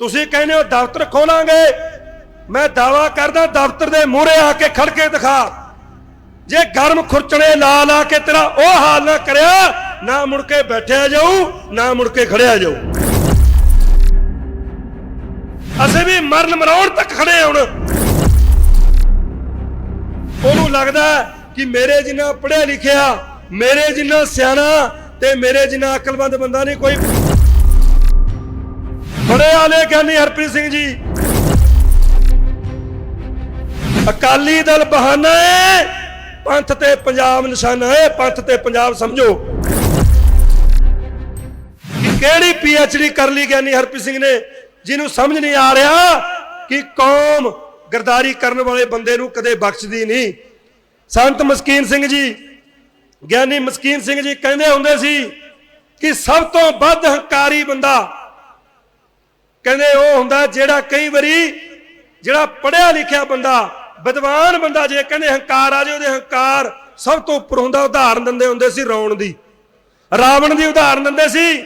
ਤੁਸੀਂ ਕਹਿੰਦੇ ਹੋ ਦਫ਼ਤਰ ਖੋਲਾਂਗੇ। ਮੈਂ ਦਾਵਾ ਕਰਦਾ ਦਫ਼ਤਰ ਦੇ ਮੂਹਰੇ ਆ ਕੇ ਖੜ ਕੇ ਦਿਖਾ। ਜੇ ਗਰਮ ਖੁਰਚਣੇ ਲਾ ਲਾ ਕੇ ਤੇਰਾ ਉਹ ਹਾਲ ਨਾ ਕਰਿਆ, ਨਾ ਮੁੜ ਕੇ ਬੈਠਿਆ ਜਾਊ, ਨਾ ਮੁੜ ਕੇ ਖੜਿਆ ਜਾਊ। ਅਸੀਂ ਵੀ ਮਰਨ ਮਰਾਉਣ ਤੱਕ ਖੜੇ ਹੁਣ। ਉਹਨੂੰ ਲੱਗਦਾ ਕਿ ਮੇਰੇ ਜਿੰਨਾ ਪੜ੍ਹਿਆ ਲਿਖਿਆ, ਮੇਰੇ ਜਿੰਨਾ ਸਿਆਣਾ ਤੇ ਮੇਰੇ ਜਿੰਨਾ ਅਕਲਮੰਦ ਬੰਦਾ ਨਹੀਂ ਕੋਈ ਬੜੇ ਆਲੇ ਗਿਆਨੀ ਹਰਪ੍ਰੀਤ ਸਿੰਘ ਜੀ। ਅਕਾਲੀ ਦਲ ਬਹਾਨਾ ਹੈ ਪੰਥ ਤੇ ਪੰਜਾਬ ਨਿਸ਼ਾਨਾ ਹੈ ਪੰਥ ਤੇ ਪੰਜਾਬ ਸਮਝੋ। ਕਿਹੜੀ ਪੀਐਚਡੀ ਕਰ ਲਈ ਗਿਆਨੀ ਹਰਪ੍ਰੀਤ ਸਿੰਘ ਨੇ? ਜਿਹਨੂੰ ਸਮਝ ਨਹੀਂ ਆ ਰਿਹਾ ਕਿ ਕੌਮ ਗਰਦਾਰੀ ਕਰਨ ਵਾਲੇ ਬੰਦੇ ਨੂੰ ਕਦੇ ਬਖਸ਼ਦੀ ਨਹੀਂ। ਸੰਤ ਮਸਕੀਨ ਸਿੰਘ ਜੀ, ਗਿਆਨੀ ਮਸਕੀਨ ਸਿੰਘ ਜੀ ਕਹਿੰਦੇ ਹੁੰਦੇ ਸੀ ਕਿ ਸਭ ਤੋਂ ਵੱਧ ਹੰਕਾਰੀ ਬੰਦਾ ਕਹਿੰਦੇ ਉਹ ਹੁੰਦਾ ਜਿਹੜਾ ਕਈ ਵਾਰੀ ਜਿਹੜਾ ਪੜਿਆ ਲਿਖਿਆ ਬੰਦਾ, ਵਿਦਵਾਨ ਬੰਦਾ ਜੇ ਕਹਿੰਦੇ ਹੰਕਾਰ ਆ ਜੇ ਉਹਦੇ ਹੰਕਾਰ ਸਭ ਤੋਂ ਉੱਪਰ ਹੁੰਦਾ, ਉਦਾਹਰਨ ਦਿੰਦੇ ਹੁੰਦੇ ਸੀ ਰੌਣ ਦੀ। ਰਾਵਣ ਦੀ ਉਦਾਹਰਨ ਦਿੰਦੇ ਸੀ,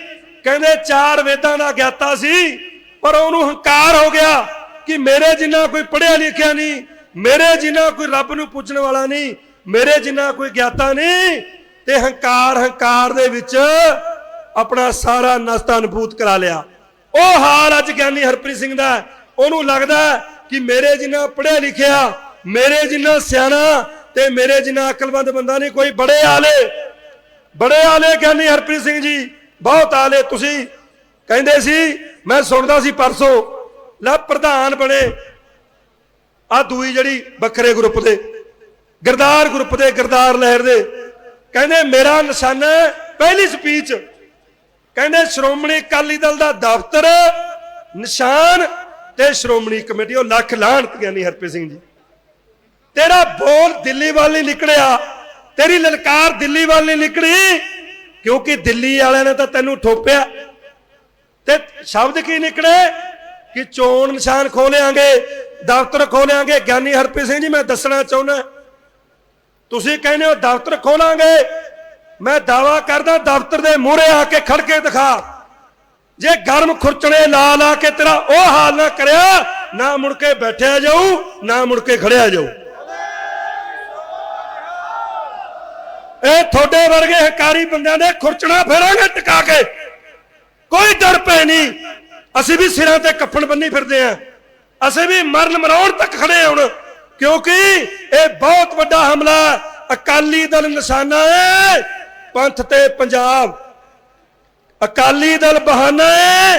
ਕਹਿੰਦੇ ਚਾਰ ਵੇਦਾਂ ਦਾ ਗਿਆਤਾ ਸੀ, ਪਰ ਉਹਨੂੰ ਹੰਕਾਰ ਹੋ ਗਿਆ ਕਿ ਮੇਰੇ ਜਿੰਨਾ ਕੋਈ ਪੜਿਆ ਲਿਖਿਆ ਨਹੀਂ, ਮੇਰੇ ਜਿੰਨਾ ਕੋਈ ਰੱਬ ਨੂੰ ਪੁੱਛਣ ਵਾਲਾ ਨਹੀਂ, ਮੇਰੇ ਜਿੰਨਾ ਕੋਈ ਗਿਆਤਾ ਨਹੀਂ, ਤੇ ਹੰਕਾਰ ਹੰਕਾਰ ਦੇ ਵਿੱਚ ਆਪਣਾ ਸਾਰਾ ਨਸਤਾ ਅਨਭੂਤ ਕਰਾ ਲਿਆ। ਉਹ ਹਾਲ ਅੱਜ ਗਿਆਨੀ ਹਰਪ੍ਰੀਤ ਸਿੰਘ ਦਾ ਉਹਨੂੰ ਲੱਗਦਾ ਕਿ ਮੇਰੇ ਜਿੰਨਾ ਪੜ੍ਹਿਆ ਲਿਖਿਆ, ਮੇਰੇ ਜਿੰਨਾ ਸਿਆਣਾ ਤੇ ਮੇਰੇ ਜਿੰਨਾ ਅਕਲਮੰਦ ਬੰਦਾ ਨਹੀਂ, ਕੋਈ ਬੜੇ ਆਲੇ ਬੜੇ ਆਲੇ ਗਿਆਨੀ ਹਰਪ੍ਰੀਤ ਸਿੰਘ ਜੀ, ਬਹੁਤ ਆਲੇ ਤੁਸੀਂ। ਕਹਿੰਦੇ ਸੀ, ਮੈਂ ਸੁਣਦਾ ਸੀ ਪਰਸੋਂ, ਲੈ ਪ੍ਰਧਾਨ ਬਣੇ। ਆ ਦੂਈ ਜਿਹੜੀ ਵੱਖਰੇ ਗਰੁੱਪ ਦੇ, ਗਰਦਾਰ ਗਰੁੱਪ ਦੇ, ਗਰਦਾਰ ਲਹਿਰ ਦੇ। ਕਹਿੰਦੇ, ਮੇਰਾ ਨਿਸ਼ਾਨਾ ਪਹਿਲੀ ਸਪੀਚ ਕਹਿੰਦੇ ਸ਼੍ਰੋਮਣੀ ਅਕਾਲੀ ਦਲ ਦਾ ਦਫ਼ਤਰ, ਨਿਸ਼ਾਨ ਤੇ ਸ਼੍ਰੋਮਣੀ ਕਮੇਟੀ, ਉਹ ਲੱਖ ਲਾਹਣਤ ਗਿਆਨੀ ਹਰਪ੍ਰੀਤ ਸਿੰਘ ਜੀ। ਤੇਰਾ ਬੋਲ ਦਿੱਲੀ ਵੱਲ ਨਹੀਂ ਨਿਕਲਿਆ, ਤੇਰੀ ਲਲਕਾਰ ਦਿੱਲੀ ਵੱਲ ਨਹੀਂ ਨਿਕਲੀ, ਕਿਉਂਕਿ ਦਿੱਲੀ ਵਾਲਿਆਂ ਨੇ ਤਾਂ ਤੈਨੂੰ ਠੋਪਿਆ। ਤੇ ਸ਼ਬਦ ਕੀ ਨਿਕਲੇ? ਕਿ ਚੋਣ ਨਿਸ਼ਾਨ ਖੋਲਿਆਂਗੇ ਦਫ਼ਤਰ ਖੋਲਿਆਂਗੇ ਗਿਆਨੀ ਹਰਪ੍ਰੀਤ ਸਿੰਘ ਜੀ, ਮੈਂ ਦੱਸਣਾ ਚਾਹੁੰਦਾ, ਤੁਸੀਂ ਕਹਿੰਦੇ ਹੋ ਦਫ਼ਤਰ ਖੋਲਾਂਗੇ ਮੈਂ ਦਾਵਾ ਕਰਦਾ ਦਫ਼ਤਰ ਦੇ ਮੂਹਰੇ ਆ ਕੇ ਖੜ ਕੇ ਦਿਖਾ। ਜੇ ਗਰਮ ਖੁਰਚਣੇ ਲਾ ਲਾ ਕੇ ਤੇਰਾ ਉਹ ਹਾਲ ਨਾ ਕਰਿਆ, ਨਾ ਮੁੜ ਕੇ ਬੈਠਿਆ ਜਾਊ, ਨਾ ਮੁੜ ਕੇ ਖੜਿਆ ਜਾਊ। ਇਹ ਤੁਹਾਡੇ ਵਰਗੇ ਹਕਾਰੀ ਬੰਦਿਆਂ ਦੇ ਖੁਰਚਣਾ ਫੇਰਾਂਗੇ ਟਿਕਾ ਕੇ। ਕੋਈ ਡਰ ਪੈ ਨਹੀਂ। ਅਸੀਂ ਵੀ ਸਿਰਾਂ ਤੇ ਕੱਫਣ ਬੰਨੀ ਫਿਰਦੇ ਆਂ। ਅਸੀਂ ਵੀ ਮਰਨ ਮਰਾਉਣ ਤੱਕ ਖੜੇ ਹੁਣ। ਕਿਉਂਕਿ ਇਹ ਬਹੁਤ ਵੱਡਾ ਹਮਲਾ ਅਕਾਲੀ ਦਲ ਨਿਸ਼ਾਨਾ ਹੈ ਪੰਥ ਤੇ ਪੰਜਾਬ। ਅਕਾਲੀ ਦਲ ਬਹਾਨਾ ਹੈ,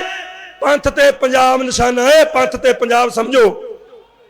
ਪੰਥ ਤੇ ਪੰਜਾਬ ਨਿਸ਼ਾਨਾ ਹੈ, ਪੰਥ ਤੇ ਪੰਜਾਬ ਸਮਝੋ।